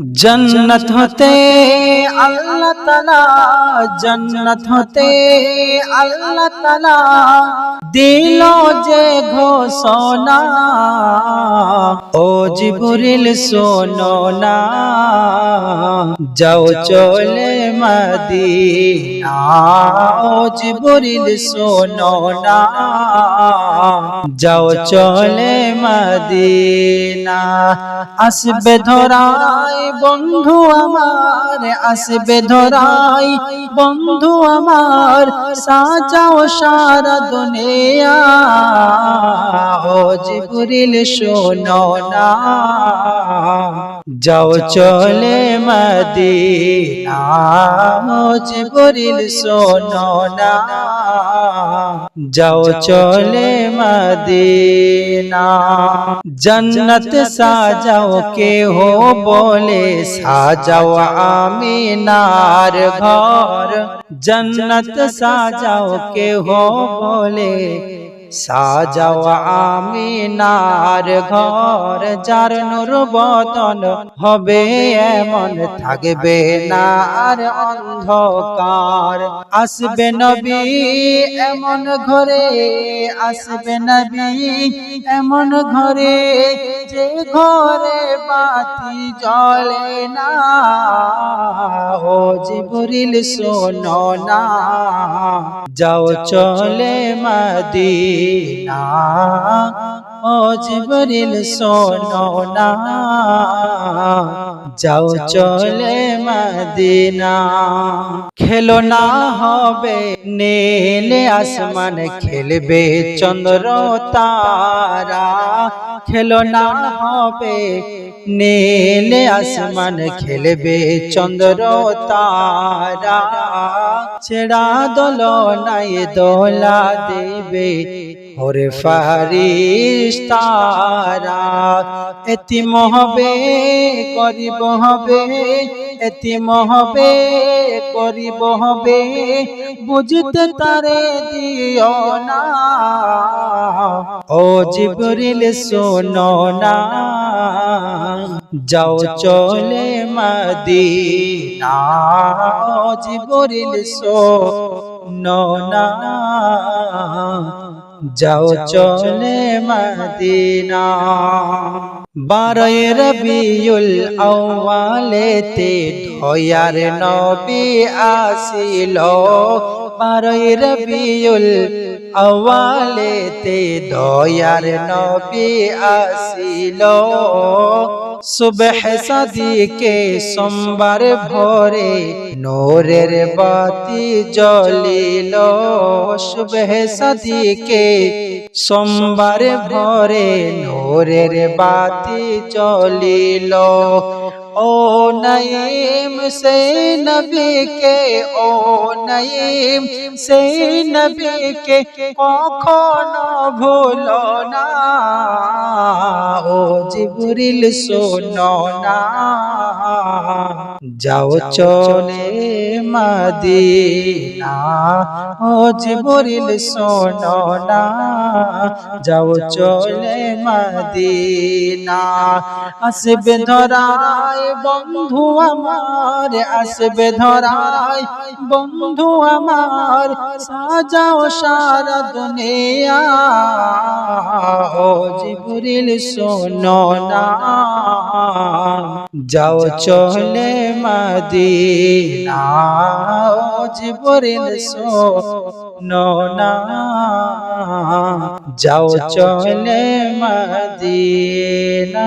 জন্নত হতে আল্লাহ তালা জন্নত হতে আল্লাহ তালা দিল যে ঘোষণা। ও জিবরিল, শোনো না। যাও চলে মদিনা। ও জিবরিল, শোনো না। যাও চলে মদিনা। আসবে ধরাই বন্ধু আমার আসবে ধরাই বন্ধু আমার সাজাও সারা দুনিয়া। জিবরিল শোনো না। যাও চলে মদিনা। জিবরিল শোনো না। যাও চলে মদিনা। জন্নত সাজাও কে হো বলে। সাজাও আমিনার ঘর। জন্নত সাজাও কে হো বলে। সাজাও আমিনার ঘর, যার নুর বতন হবে এমন, থাকবে না আর অন্ধকার। আসবে নবী এমন ঘরে, আসবে নবী এমন ঘরে, যে ঘরে বাতি জলে না। ও জিবরিল শোনো না। যাও চলে মদিনা। ও জিবরিল শোনো না। যাও চলে মদিনা। খেলো না হবে নেলে আসমান খেলবে চন্দ্র তারা। খেলো না হবে নেলে আসমান খেলবে চন্দ্র তারা। ছেড়া দোল নাই দোলা দেবে। ওরে ফারিস তারা এতিম হবে, করিব হবে, এতিম হবে, করিব হবে, বুঝতে তারে দিও না। ও জিবরিল, শোনো না, যাও চলে মদিনা, জিবরিল শোনো না। যাও চলে মদিনা। বারোই রবিউল আওয়ালেতে ধয়ার নবী আসিল। বারোই রবিউল আওয়ালেতে দয়ার নবী আসিল। সুবহ সাদিকে সোমবার ভোরে নোরের বাতি জ্বলিল। সুবহ সাদিকে সোমবার ভোরে নোরের বাতি জ্বলিল। ও নঈম, সে নবীকে, ও নঈম, সে নবীকে কখনো ভুলো না। জিবরিল শোনো না। যাও চলে মদিনা, ও জিবরিল শোনো না। যাও চলে মদিনা, আসবে ধরায় বন্ধু আমার, আসবে ধরায় বন্ধু আমার, সাজাও সারা দুনিয়া, ও জিবরিল শোনো না। যাও চলে না যাও চলে মদিনা